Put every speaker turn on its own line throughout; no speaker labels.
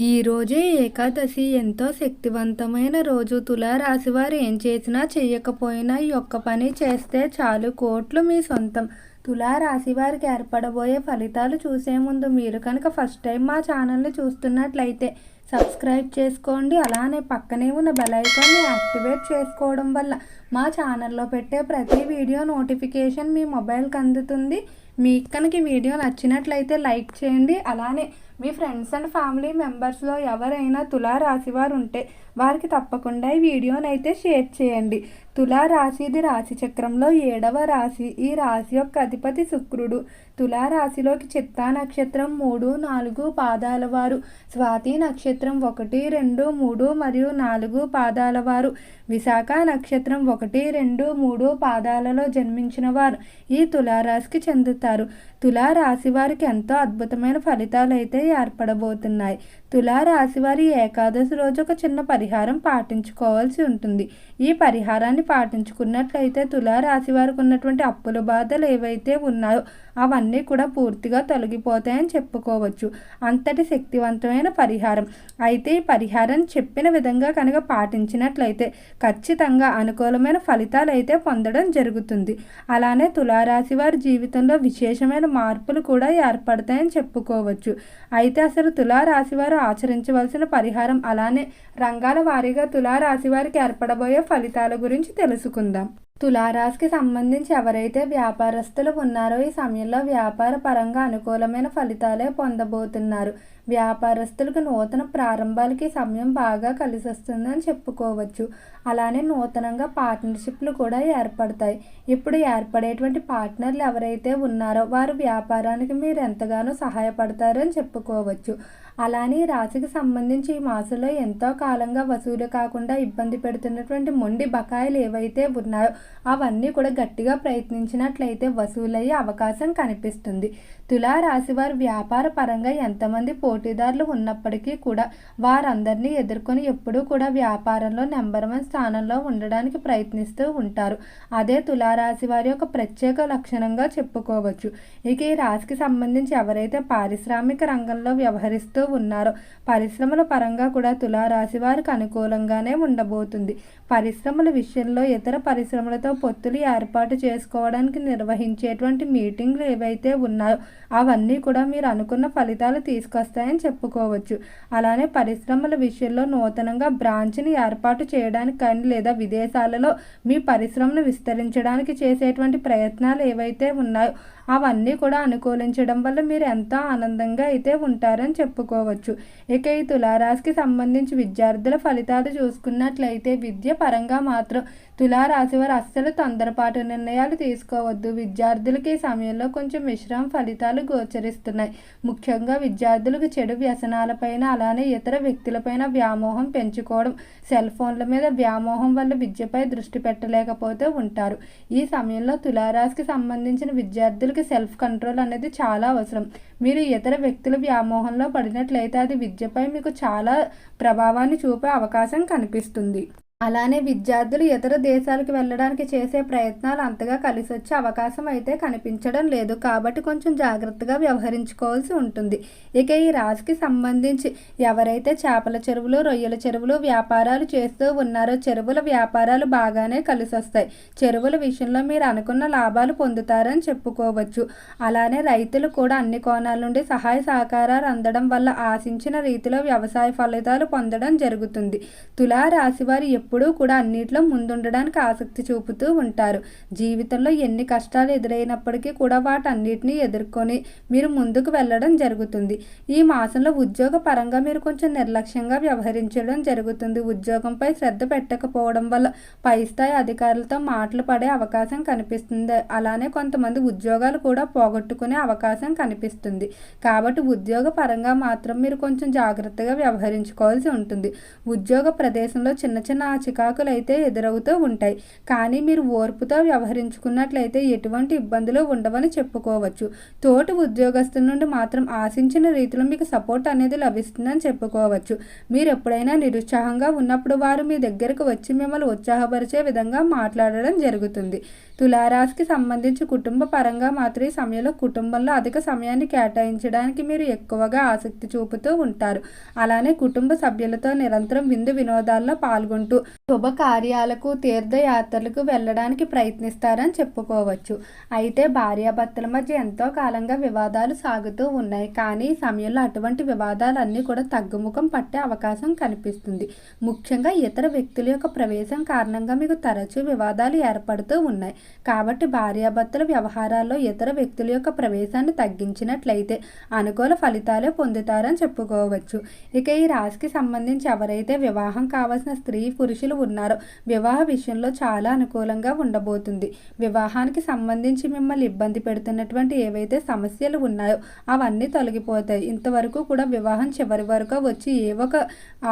ఈ రోజే ఏకాదశి ఎంతో శక్తివంతమైన రోజు. తులారాశి వారు ఏం చేసినా చెయ్యకపోయినా ఈ ఒక్క పని చేస్తే చాలు. కోట్లు మీ సొంతం. తులారాశి వారికి ఏర్పడబోయే ఫలితాలు చూసే ముందు మీరు కనుక ఫస్ట్ టైం మా ఛానల్ని చూస్తున్నట్లయితే సబ్స్క్రైబ్ చేసుకోండి. అలానే పక్కనే ఉన్న బెల్ ఐకాన్ని యాక్టివేట్ చేసుకోవడం వల్ల మా ఛానల్లో పెట్టే ప్రతి వీడియో నోటిఫికేషన్ మీ మొబైల్కి అందుతుంది. మీకు కనుక వీడియో నచ్చినట్లయితే లైక్ చేయండి. అలానే మీ ఫ్రెండ్స్ అండ్ ఫ్యామిలీ మెంబర్స్లో ఎవరైనా తులా రాశివారు ఉంటే వారికి తప్పకుండా ఈ వీడియోనైతే అయితే షేర్ చేయండి. తులారాశిది రాశి చక్రంలో ఏడవ రాశి. ఈ రాశి యొక్క అధిపతి శుక్రుడు. తులారాశిలోకి చిత్తా నక్షత్రం మూడు నాలుగు పాదాల వారు. స్వాతి నక్షత్రం ఒకటి రెండు మూడు మరియు నాలుగు పాదాల వారు. విశాఖ నక్షత్రం ఒకటి రెండు మూడు పాదాలలో జన్మించిన వారు. ఈ తులారాశికి చెందుతారు. తులారాశి వారికి ఎంతో అద్భుతమైన ఫలితాలు అయితే ఏర్పడబోతున్నాయి. తులారాశివారి ఏకాదశి రోజు ఒక చిన్న పరిహారం పాటించుకోవాల్సి ఉంటుంది. ఈ పరిహారాన్ని పాటించుకున్నట్లయితే తులారాశివారికి ఉన్నటువంటి అప్పుల బాధలు ఏవైతే ఉన్నాయో అవన్నీ కూడా పూర్తిగా తొలగిపోతాయని చెప్పుకోవచ్చు. అంతటి శక్తివంతమైన పరిహారం. అయితే ఈ పరిహారం చెప్పిన విధంగా కనుక పాటించినట్లయితే ఖచ్చితంగా అనుకూలమైన ఫలితాలు అయితే పొందడం జరుగుతుంది. అలానే తులారాశి వారి జీవితంలో విశేషమైన మార్పులు కూడా ఏర్పడతాయని చెప్పుకోవచ్చు. అయితే అసలు తులారాశి వారు ఆచరించవలసిన పరిహారం అలానే రంగాల వారీగా తులారాశి వారికి ఏర్పడబోయే ఫలితాల గురించి తెలుసుకుందాం. తులారాశికి సంబంధించి ఎవరైతే వ్యాపారస్తులు ఉన్నారో ఈ సమయంలో వ్యాపార పరంగా అనుకూలమైన ఫలితాలే పొందబోతున్నారు. వ్యాపారస్తులకు నూతన ప్రారంభాలకి సమయం బాగా కలిసి వస్తుందని చెప్పుకోవచ్చు. అలానే నూతనంగా పార్ట్నర్షిప్లు కూడా ఏర్పడతాయి. ఇప్పుడు ఏర్పడేటువంటి పార్ట్నర్లు ఎవరైతే ఉన్నారో వారు వ్యాపారానికి మీరు ఎంతగానో సహాయపడతారని చెప్పుకోవచ్చు. అలానే రాశికి సంబంధించి ఈ మాసంలో ఎంతో కాలంగా వసూలు కాకుండా ఇబ్బంది పెడుతున్నటువంటి మొండి బకాయిలు ఏవైతే ఉన్నాయో అవన్నీ కూడా గట్టిగా ప్రయత్నించినట్లయితే వసూలయ్యే అవకాశం కనిపిస్తుంది. తులారాశి వారు వ్యాపార పరంగా ఎంతమంది పోటీదారులు ఉన్నప్పటికీ కూడా వారందరినీ ఎదుర్కొని ఎప్పుడూ కూడా వ్యాపారంలో నెంబర్ వన్ స్థానంలో ఉండడానికి ప్రయత్నిస్తూ ఉంటారు. అదే తులారాశి వారి యొక్క ప్రత్యేక లక్షణంగా చెప్పుకోవచ్చు. ఇక ఈ రాశికి సంబంధించి ఎవరైతే పారిశ్రామిక రంగంలో వ్యవహరిస్తూ ఉన్నారు. పరిశ్రమల పరంగా కూడా తులారాశి వారికి అనుకూలంగానే ఉండబోతుంది. పరిశ్రమల విషయంలో ఇతర పరిశ్రమలతో పొత్తులు ఏర్పాటు చేసుకోవడానికి నిర్వహించేటువంటి మీటింగ్లు ఏవైతే ఉన్నాయో అవన్నీ కూడా మీరు అనుకున్న ఫలితాలు తీసుకొస్తాయని చెప్పుకోవచ్చు. అలానే పరిశ్రమల విషయంలో నూతనంగా బ్రాంచ్ని ఏర్పాటు చేయడానికి కానీ లేదా విదేశాలలో మీ పరిశ్రమను విస్తరించడానికి చేసేటువంటి ప్రయత్నాలు ఏవైతే ఉన్నాయో అవన్నీ కూడా అనుకూలించడం వల్ల మీరు ఎంతో ఆనందంగా అయితే ఉంటారని చెప్పుకోవచ్చు. ఇక ఈ తులారాశికి సంబంధించి విద్యార్థుల ఫలితాలు చూసుకున్నట్లయితే విద్య పరంగా మాత్రం తులారాశి వారు అస్సలు తొందరపాటు నిర్ణయాలు తీసుకోవద్దు. విద్యార్థులకి ఈ సమయంలో కొంచెం మిశ్రమ ఫలితాలు గోచరిస్తున్నాయి. ముఖ్యంగా విద్యార్థులకు చెడు వ్యసనాలపైన అలానే ఇతర వ్యక్తులపైన వ్యామోహం పెంచుకోవడం సెల్ ఫోన్ల మీద వ్యామోహం వల్ల విద్యపై దృష్టి పెట్టలేకపోతే ఉంటారు. ఈ సమయంలో తులారాశికి సంబంధించిన విద్యార్థులకి సెల్ఫ్ కంట్రోల్ అనేది చాలా అవసరం. మీరు ఇతర వ్యక్తుల వ్యామోహంలో పడినట్లయితే అది విద్యపై మీకు చాలా ప్రభావాన్ని చూపే అవకాశం కనిపిస్తుంది. అలానే విద్యార్థులు ఇతర దేశాలకు వెళ్ళడానికి చేసే ప్రయత్నాలు అంతగా కలిసి వచ్చే అవకాశం అయితే కనిపించడం లేదు. కాబట్టి కొంచెం జాగ్రత్తగా వ్యవహరించుకోవాల్సి ఉంటుంది. ఇక ఈ రాశికి సంబంధించి ఎవరైతే చేపల చెరువులు రొయ్యల చెరువులు వ్యాపారాలు చేస్తూ ఉన్నారో చెరువుల వ్యాపారాలు బాగానే కలిసి వస్తాయి చెరువుల విషయంలో మీరు అనుకున్న లాభాలు పొందుతారని చెప్పుకోవచ్చు. అలానే రైతులు కూడా అన్ని కోణాల నుండి సహాయ సహకారాలు అందడం వల్ల ఆశించిన రీతిలో వ్యవసాయ ఫలితాలు పొందడం జరుగుతుంది. తులా రాశి వారు ఎప్పుడూ కూడా అన్నిట్లో ముందుండడానికి ఆసక్తి చూపుతూ ఉంటారు. జీవితంలో ఎన్ని కష్టాలు ఎదురైనప్పటికీ కూడా వాటన్నిటిని ఎదుర్కొని మీరు ముందుకు వెళ్ళడం జరుగుతుంది. ఈ మాసంలో ఉద్యోగ పరంగా మీరు కొంచెం నిర్లక్ష్యంగా వ్యవహరించడం జరుగుతుంది. ఉద్యోగంపై శ్రద్ధ పెట్టకపోవడం వల్ల పై స్థాయి అధికారులతో మాటలు పడే అవకాశం కనిపిస్తుంది. అలానే కొంతమంది ఉద్యోగాలు కూడా పోగొట్టుకునే అవకాశం కనిపిస్తుంది. కాబట్టి ఉద్యోగ పరంగా మాత్రం మీరు కొంచెం జాగ్రత్తగా వ్యవహరించుకోవాల్సి ఉంటుంది. ఉద్యోగ ప్రదేశంలో చిన్న చిన్న చికాకులైతే ఎదురవుతూ ఉంటాయి. కానీ మీరు ఓర్పుతో వ్యవహరించుకున్నట్లయితే ఎటువంటి ఇబ్బందులు ఉండవని చెప్పుకోవచ్చు. తోటి ఉద్యోగస్తుల నుండి మాత్రం ఆశించిన రీతిలో మీకు సపోర్ట్ అనేది లభిస్తుందని చెప్పుకోవచ్చు. మీరు ఎప్పుడైనా నిరుత్సాహంగా ఉన్నప్పుడు వారు మీ దగ్గరకు వచ్చి మిమ్మల్ని ఉత్సాహపరిచే విధంగా మాట్లాడడం జరుగుతుంది. తులారాశికి సంబంధించి కుటుంబ పరంగా మాత్రం ఈ సమయంలో కుటుంబంలో అధిక సమయాన్ని కేటాయించడానికి మీరు ఎక్కువగా ఆసక్తి చూపుతూ ఉంటారు. అలానే కుటుంబ సభ్యులతో నిరంతరం విందు వినోదాల్లో పాల్గొంటూ శుభకార్యాలకు తీర్థయాత్రలకు వెళ్ళడానికి ప్రయత్నిస్తారని చెప్పుకోవచ్చు. అయితే భార్యాభర్తల మధ్య ఎంతో కాలంగా వివాదాలు సాగుతూ ఉన్నాయి. కానీ ఈ సమయంలో అటువంటి వివాదాలన్నీ కూడా తగ్గుముఖం పట్టే అవకాశం కనిపిస్తుంది. ముఖ్యంగా ఇతర వ్యక్తుల యొక్క ప్రవేశం కారణంగా మీకు తరచూ వివాదాలు ఏర్పడుతూ ఉన్నాయి. కాబట్టి భార్యాభర్తల వ్యవహారాల్లో ఇతర వ్యక్తుల యొక్క ప్రవేశాన్ని తగ్గించినట్లయితే అనుకూల ఫలితాలే పొందుతారని చెప్పుకోవచ్చు. ఇక ఈ రాశికి సంబంధించి ఎవరైతే వివాహం కావాల్సిన స్త్రీ పురుషు పురుషులు ఉన్నారు. వివాహ విషయంలో చాలా అనుకూలంగా ఉండబోతుంది. వివాహానికి సంబంధించి మిమ్మల్ని ఇబ్బంది పెడుతున్నటువంటి ఏవైతే సమస్యలు ఉన్నాయో అవన్నీ తొలగిపోతాయి. ఇంతవరకు కూడా వివాహం చివరి వరకు వచ్చి ఏ ఒక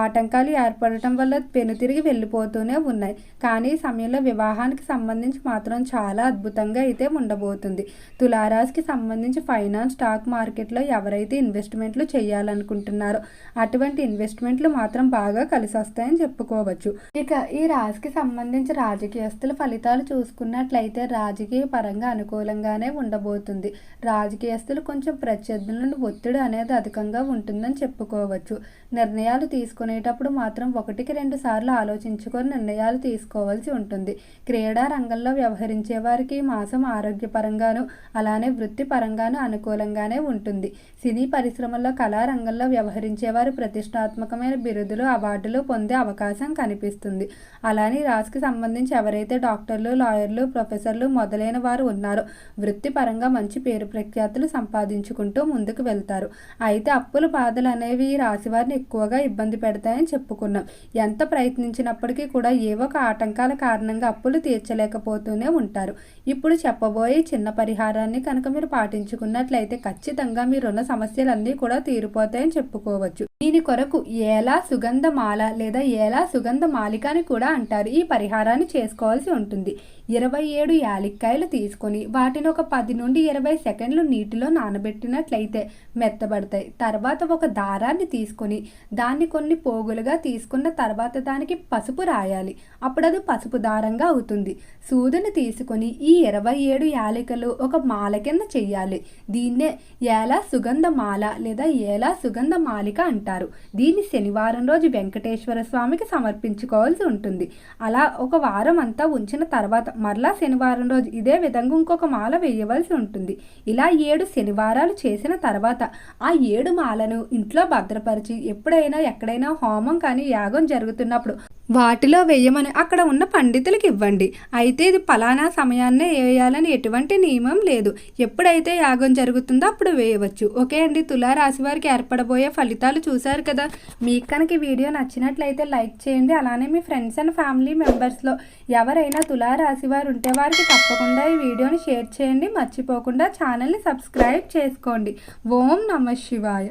ఆటంకాలు ఏర్పడటం వల్ల పెనుతిరిగి వెళ్ళిపోతూనే ఉన్నాయి. కానీ ఈ సమయంలో వివాహానికి సంబంధించి మాత్రం చాలా అద్భుతంగా అయితే ఉండబోతుంది. తులారాశికి సంబంధించి ఫైనాన్స్ స్టాక్ మార్కెట్లో ఎవరైతే ఇన్వెస్ట్మెంట్లు చేయాలనుకుంటున్నారో అటువంటి ఇన్వెస్ట్మెంట్లు మాత్రం బాగా కలిసి వస్తాయని చెప్పుకోవచ్చు. ఇక ఈ రాశికి సంబంధించి రాజకీయస్తుల ఫలితాలు చూసుకున్నట్లయితే రాజకీయ పరంగా అనుకూలంగానే ఉండబోతుంది. రాజకీయస్తులు కొంచెం ప్రత్యర్థుల నుండి ఒత్తిడి అనేది అధికంగా ఉంటుందని చెప్పుకోవచ్చు. నిర్ణయాలు తీసుకునేటప్పుడు మాత్రం ఒకటికి రెండు సార్లు ఆలోచించుకొని నిర్ణయాలు తీసుకోవాల్సి ఉంటుంది. క్రీడా రంగంలో వ్యవహరించే వారికి ఈ మాసం ఆరోగ్యపరంగాను అలానే వృత్తిపరంగాను అనుకూలంగానే ఉంటుంది. సినీ పరిశ్రమల్లో కళారంగంలో వ్యవహరించేవారు ప్రతిష్టాత్మకమైన బిరుదులు అవార్డులు పొందే అవకాశం కనిపిస్తుంది. అలానే ఈ రాశికి సంబంధించి ఎవరైతే డాక్టర్లు లాయర్లు ప్రొఫెసర్లు మొదలైన వారు ఉన్నారో వృత్తిపరంగా మంచి పేరు ప్రఖ్యాతులు సంపాదించుకుంటూ ముందుకు వెళ్తారు. అయితే అప్పుల బాధలు అనేవి ఈ రాశి వారిని ఎక్కువగా ఇబ్బంది పెడతాయని చెప్పుకున్నాం. ఎంత ప్రయత్నించినప్పటికీ కూడా ఏ ఒక ఆటంకాల కారణంగా అప్పులు తీర్చలేకపోతూనే ఉంటారు. ఇప్పుడు చెప్పబోయే చిన్న పరిహారాన్ని కనుక మీరు పాటించుకున్నట్లయితే ఖచ్చితంగా మీ రుణ సమస్యలన్నీ కూడా తీరిపోతాయని చెప్పుకోవచ్చు. దీని కొరకు ఏలా సుగంధమాల లేదా ఏలా సుగంధ మాలిక అని కూడా అంటారు. ఈ పరిహారాన్ని చేసుకోవాల్సి ఉంటుంది. ఇరవై ఏడు యాలక్కాయలు తీసుకొని వాటిని ఒక పది నుండి ఇరవై సెకండ్లు నీటిలో నానబెట్టినట్లయితే మెత్తబడతాయి. తర్వాత ఒక దారాన్ని తీసుకొని దాన్ని కొన్ని పోగులుగా తీసుకున్న తర్వాత దానికి పసుపు రాయాలి. అప్పుడు అది పసుపు దారంగా అవుతుంది. సూదిని తీసుకొని ఈ ఇరవై ఏడు యాలికలు ఒక మాల కింద చెయ్యాలి. దీన్నే ఏలా సుగంధ మాల లేదా ఏలా సుగంధ మాలిక అంటారు. దీన్ని శనివారం రోజు వెంకటేశ్వర స్వామికి సమర్పించుకోవాల్సి ఉంటుంది. అలా ఒక వారం అంతా ఉంచిన తర్వాత మరలా శనివారం రోజు ఇదే విధంగా ఇంకొక మాల వేయవలసి ఉంటుంది. ఇలా ఏడు శనివారాలు చేసిన తర్వాత ఆ ఏడు మాలను ఇంట్లో భద్రపరిచి ఎప్పుడైనా ఎక్కడైనా హోమం కానీ యాగం జరుగుతున్నప్పుడు వాటిలో వేయమని అక్కడ ఉన్న పండితులకు ఇవ్వండి. అయితే ఇది ఫలానా సమయాన్నే వేయాలని ఎటువంటి నియమం లేదు. ఎప్పుడైతే యాగం జరుగుతుందో అప్పుడు వేయవచ్చు. ఓకే అండి తులారాశి వారికి ఏర్పడబోయే ఫలితాలు చూశారు కదా. మీకు కనుక ఈ వీడియో నచ్చినట్లయితే లైక్ చేయండి. అలానే మీ ఫ్రెండ్స్ అండ్ ఫ్యామిలీ మెంబర్స్లో ఎవరైనా తులారాశి వారు ఉంటే వారికి తప్పకుండా ఈ వీడియోని షేర్ చేయండి. మర్చిపోకుండా ఛానల్ని సబ్స్క్రైబ్ చేసుకోండి. ఓం నమ శివాయ.